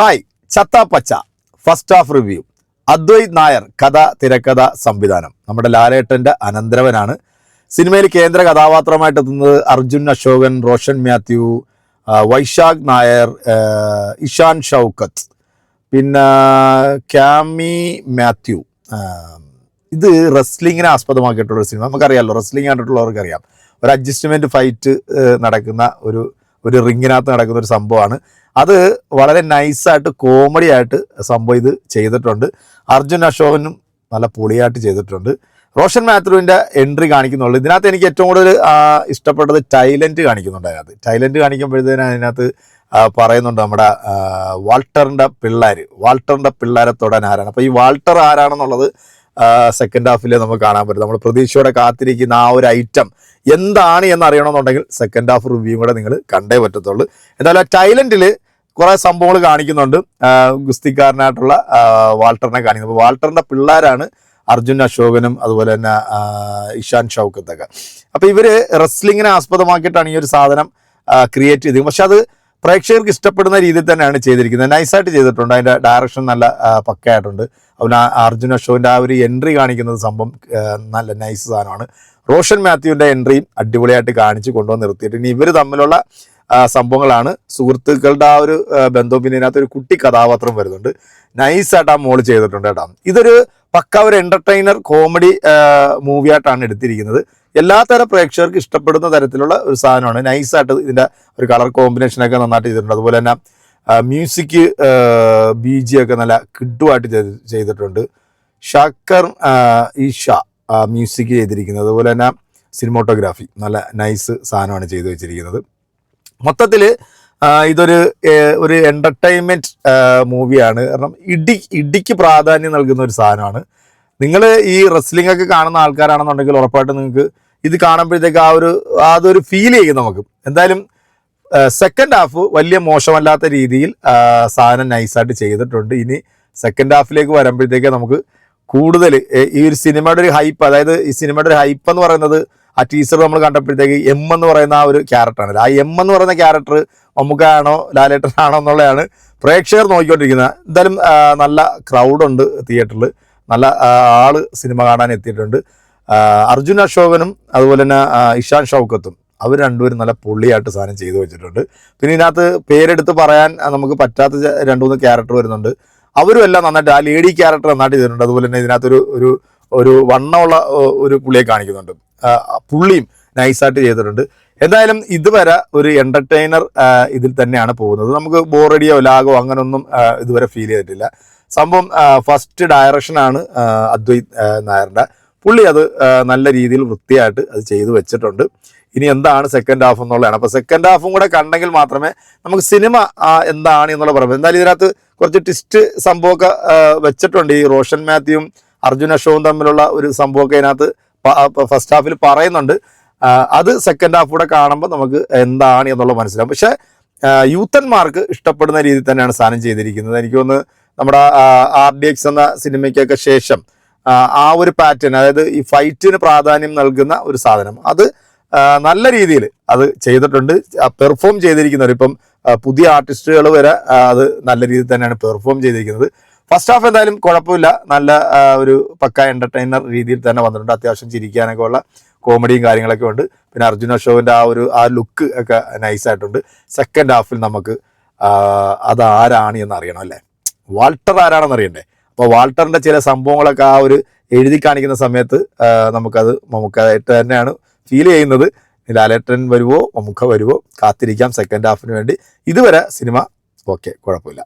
Hi Chathapacha first half review. Advaith Nair കഥ തിരക്കഥ സംവിധാനം. നമ്മുടെ ലാലേട്ടന്റെ അനന്തരവനാണ്. സിനിമയിൽ കേന്ദ്ര കഥാപാത്രമായിട്ട് എത്തുന്നത് അർജുൻ അശോകൻ റോഷൻ മാത്യു വൈശാഖ് നായർ ഇഷാൻ ഷൗക്കത്ത്. പിന്നെ ക്യാമി മാത്യു. ഇത് റെസ്ലിങ്ങിനെ ആസ്പദമാക്കിയിട്ടുള്ള സിനിമ. നമുക്കറിയാമല്ലോ റെസ്ലിംഗ് കണ്ടിട്ടുള്ളവർക്കറിയാം. ഒരു അഡ്ജസ്റ്റ്മെന്റ് ഫൈറ്റ് നടക്കുന്ന ഒരു ഒരു റിങ്ങിനകത്ത് നടക്കുന്ന ഒരു സംഭവമാണ്. അത് വളരെ നൈസായിട്ട് കോമഡി ആയിട്ട് സംഭവം ഇത് ചെയ്തിട്ടുണ്ട്. അർജുൻ അശോകനും നല്ല പൊളിയായിട്ട് ചെയ്തിട്ടുണ്ട്. റോഷൻ മാത്രുവിന്റെ എൻട്രി കാണിക്കുന്നുള്ളൂ. ഇതിനകത്ത് എനിക്ക് ഏറ്റവും കൂടുതൽ ഇഷ്ടപ്പെട്ടത് ടൈലന്റ് കാണിക്കുന്നുണ്ട് അതിനകത്ത്. ടൈലന്റ് കാണിക്കുമ്പോഴത്തേനും അതിനകത്ത് പറയുന്നുണ്ട് നമ്മുടെ വാൾട്ടറിന്റെ പിള്ളേർ വാൾട്ടറിന്റെ പിള്ളേരെ തൊടാൻ ആരാണ്? അപ്പോൾ ഈ വാൾട്ടർ ആരാണെന്നുള്ളത് സെക്കൻഡ് ഹാഫിൽ നമുക്ക് കാണാൻ പറ്റും. നമ്മൾ പ്രതീക്ഷയോടെ കാത്തിരിക്കുന്ന ആ ഒരു ഐറ്റം എന്താണ് എന്ന് അറിയണമെന്നുണ്ടെങ്കിൽ സെക്കൻഡ് ഹാഫ് റിവ്യൂ കൂടെ നിങ്ങൾ കണ്ടേ പറ്റത്തുള്ളൂ. എന്തായാലും ടൈലൻഡിൽ കുറേ സംഭവങ്ങൾ കാണിക്കുന്നുണ്ട്. ആ, ഗുസ്തിക്കാരനായിട്ടുള്ള ആ, വാൾട്ടറിനെ കാണിക്കുന്നത് അപ്പോൾ വാൾട്ടറിന്റെ പിള്ളേരാണ് അർജുൻ അശോകനും അതുപോലെ തന്നെ ഇഷാൻ ഷൗക്കത്തൊക്കെ. അപ്പോൾ ഇവർ റെസ്ലിങ്ങിനെ ആസ്പദമാക്കിയിട്ടാണ് ഈ ഒരു സാധനം ക്രിയേറ്റ് ചെയ്തത്. പക്ഷെ അത് പ്രേക്ഷകർക്ക് ഇഷ്ടപ്പെടുന്ന രീതിയിൽ തന്നെയാണ് ചെയ്തിരിക്കുന്നത്. നൈസായിട്ട് ചെയ്തിട്ടുണ്ട്. അതിന്റെ ഡയറക്ഷൻ നല്ല പക്കയായിട്ടുണ്ട്. അവൻ അർജുന അശോകിന്റെ ആ ഒരു എൻട്രി കാണിക്കുന്നത് സംഭവം നല്ല നൈസ് സാധനമാണ്. റോഷൻ മാത്യുവിന്റെ എൻട്രിയും അടിപൊളിയായിട്ട് കാണിച്ച് കൊണ്ടുവന്ന് നിർത്തിയിട്ട് ഇനി ഇവർ തമ്മിലുള്ള സംഭവങ്ങളാണ്. സുഹൃത്തുക്കളുടെ ആ ഒരു ബന്ധവും പിന്നെ ഇതിനകത്ത് ഒരു കുട്ടി കഥാപാത്രം വരുന്നുണ്ട്. നൈസായിട്ട് ആ മോൾ ചെയ്തിട്ടുണ്ട് കേട്ടോ. ഇതൊരു പക്ക ഒരു എന്റർടൈനർ കോമഡി മൂവിയായിട്ടാണ് എടുത്തിരിക്കുന്നത്. എല്ലാത്തരം പ്രേക്ഷകർക്ക് ഇഷ്ടപ്പെടുന്ന തരത്തിലുള്ള ഒരു സാധനമാണ്. നൈസായിട്ട് ഇതിന്റെ ഒരു കളർ കോമ്പിനേഷനൊക്കെ നന്നായിട്ട് ചെയ്തിട്ടുണ്ട്. അതുപോലെ തന്നെ മ്യൂസിക് ബി ജി ഒക്കെ നല്ല കിഡുമായിട്ട് ചെയ്തിട്ടുണ്ട്. ഷക്കർ ഈഷ മ്യൂസിക് ചെയ്തിരിക്കുന്നത്. അതുപോലെ തന്നെ സിനിമോട്ടോഗ്രാഫി നല്ല നൈസ് സാധനമാണ് ചെയ്തു വെച്ചിരിക്കുന്നത്. മൊത്തത്തിൽ ഇതൊരു ഒരു എന്റർടൈൻമെന്റ് മൂവിയാണ് കാരണം ഇടി ഇടിക്ക് പ്രാധാന്യം നൽകുന്ന ഒരു സാധനമാണ്. നിങ്ങൾ ഈ റെസ്ലിംഗ് ഒക്കെ കാണുന്ന ആൾക്കാരാണെന്നുണ്ടെങ്കിൽ ഉറപ്പായിട്ടും നിങ്ങൾക്ക് ഇത് കാണുമ്പോഴത്തേക്ക് ആ ഒരു അതൊരു ഫീൽ ചെയ്യും നമുക്ക്. എന്തായാലും സെക്കൻഡ് ഹാഫ് വലിയ മോശമല്ലാത്ത രീതിയിൽ സാധനം നൈസായിട്ട് ചെയ്തിട്ടുണ്ട്. ഇനി സെക്കൻഡ് ഹാഫിലേക്ക് വരുമ്പോഴത്തേക്ക് നമുക്ക് കൂടുതൽ ഈ ഒരു സിനിമയുടെ ഒരു ഹൈപ്പ് അതായത് ഈ സിനിമയുടെ ഒരു ഹൈപ്പ് എന്ന് പറയുന്നത് ആ ടീച്ചർ നമ്മൾ കണ്ടപ്പോഴത്തേക്ക് എം എന്ന് പറയുന്ന ആ ഒരു ക്യാരക്ടറാണ് ആ എം എന്ന് പറയുന്ന ക്യാരക്ടർ മമ്മൂക്കാണോ ലാലേട്ടനാണോ എന്നുള്ളതാണ് പ്രേക്ഷകർ നോക്കിക്കൊണ്ടിരിക്കുന്നത്. എന്തായാലും നല്ല ക്രൗഡുണ്ട് തിയേറ്ററിൽ നല്ല ആൾ സിനിമ കാണാൻ എത്തിയിട്ടുണ്ട്. അർജുൻ അശോകനും അതുപോലെ തന്നെ ഇഷാൻ ഷൗക്കത്തും അവർ രണ്ടുപേരും നല്ല പൊള്ളിയായിട്ട് സാധനം ചെയ്തു വെച്ചിട്ടുണ്ട്. പിന്നെ ഇതിനകത്ത് പേരെടുത്ത് പറയാൻ നമുക്ക് പറ്റാത്ത രണ്ടു മൂന്ന് ക്യാരക്ടർ വരുന്നുണ്ട്. അവരും എല്ലാം നന്നായിട്ട് ആ ലേഡി ക്യാരക്ടർ നന്നായിട്ട് ചെയ്തിട്ടുണ്ട്. അതുപോലെ തന്നെ ഇതിനകത്തൊരു ഒരു ഒരു വണ്ണമുള്ള ഒരു പുള്ളിയെ കാണിക്കുന്നുണ്ട്. പുള്ളിയും നൈസായിട്ട് ചെയ്തിട്ടുണ്ട്. എന്തായാലും ഇതുവരെ ഒരു എന്റർടൈനർ ഇതിൽ തന്നെയാണ് പോകുന്നത്. നമുക്ക് ബോറടിയോ ലാഗോ അങ്ങനൊന്നും ഇതുവരെ ഫീൽ ചെയ്തിട്ടില്ല. സംഭവം ഫസ്റ്റ് ഡയറക്ഷനാണ് അദ്വൈത് നായരുടെ. പുള്ളി അത് നല്ല രീതിയിൽ വൃത്തിയായിട്ട് അത് ചെയ്തു വെച്ചിട്ടുണ്ട്. ഇനി എന്താണ് സെക്കൻഡ് ഹാഫ് എന്നുള്ളതാണ്. അപ്പോൾ സെക്കൻഡ് ഹാഫും കൂടെ കണ്ടെങ്കിൽ മാത്രമേ നമുക്ക് സിനിമ എന്താണ് എന്നുള്ള പറയുന്നത് എന്തായാലും ഇതിനകത്ത് കുറച്ച് ട്വിസ്റ്റ് സംഭവമൊക്കെ വെച്ചിട്ടുണ്ട്. ഈ റോഷൻ മാത്യുവും അർജുൻ അശോകും തമ്മിലുള്ള ഒരു സംഭവമൊക്കെ ഇതിനകത്ത് ഫസ്റ്റ് ഹാഫിൽ പറയുന്നുണ്ട്. അത് സെക്കൻഡ് ഹാഫ് കൂടെ കാണുമ്പോൾ നമുക്ക് എന്താണ് എന്നുള്ള മനസ്സിലാവും. പക്ഷേ യൂത്തന്മാർക്ക് ഇഷ്ടപ്പെടുന്ന രീതിയിൽ തന്നെയാണ് സാധനം ചെയ്തിരിക്കുന്നത്. എനിക്ക് ഒന്ന് നമ്മുടെ ആർ ഡി എക്സ് എന്ന സിനിമയ്ക്കൊക്കെ ശേഷം ആ ഒരു പാറ്റേൺ അതായത് ഈ ഫൈറ്റിന് പ്രാധാന്യം നൽകുന്ന ഒരു സാധനം. അത് നല്ല രീതിയിൽ അത് ചെയ്തിട്ടുണ്ട്. പെർഫോം ചെയ്തിരിക്കുന്നവർ ഇപ്പം പുതിയ ആർട്ടിസ്റ്റുകൾ വരെ അത് നല്ല രീതിയിൽ തന്നെയാണ് പെർഫോം ചെയ്തിരിക്കുന്നത്. ഫസ്റ്റ് ഹാഫ് എന്തായാലും കുഴപ്പമില്ല. നല്ല ഒരു പക്ക എന്റർടൈനർ രീതിയിൽ തന്നെ വന്നിട്ടുണ്ട്. അത്യാവശ്യം ചിരിക്കാനൊക്കെ ഉള്ള കോമഡിയും കാര്യങ്ങളൊക്കെ ഉണ്ട്. പിന്നെ അർജുന ഷോവിന്റെ ആ ഒരു ആ ലുക്ക് ഒക്കെ നൈസായിട്ടുണ്ട് സെക്കൻഡ് ഹാഫിൽ നമുക്ക് അത് ആരാണ് എന്ന് അറിയണം അല്ലേ? വാൾട്ടർ ആരാണെന്ന് അറിയണ്ടേ? അപ്പോൾ വാൾട്ടറിന്റെ ചില സംഭവങ്ങളൊക്കെ ആ ഒരു എഴുതി കാണിക്കുന്ന സമയത്ത് നമുക്കത് നമുക്കായിട്ട് തന്നെയാണ് ഫീൽ ചെയ്യുന്നത്. ലാലേട്ടൻ വരുവോ മമ്മൂക്ക വരുവോ കാത്തിരിക്കാം സെക്കൻഡ് ഹാഫിന് വേണ്ടി. ഇതുവരെ സിനിമ ഓക്കെ കുഴപ്പമില്ല.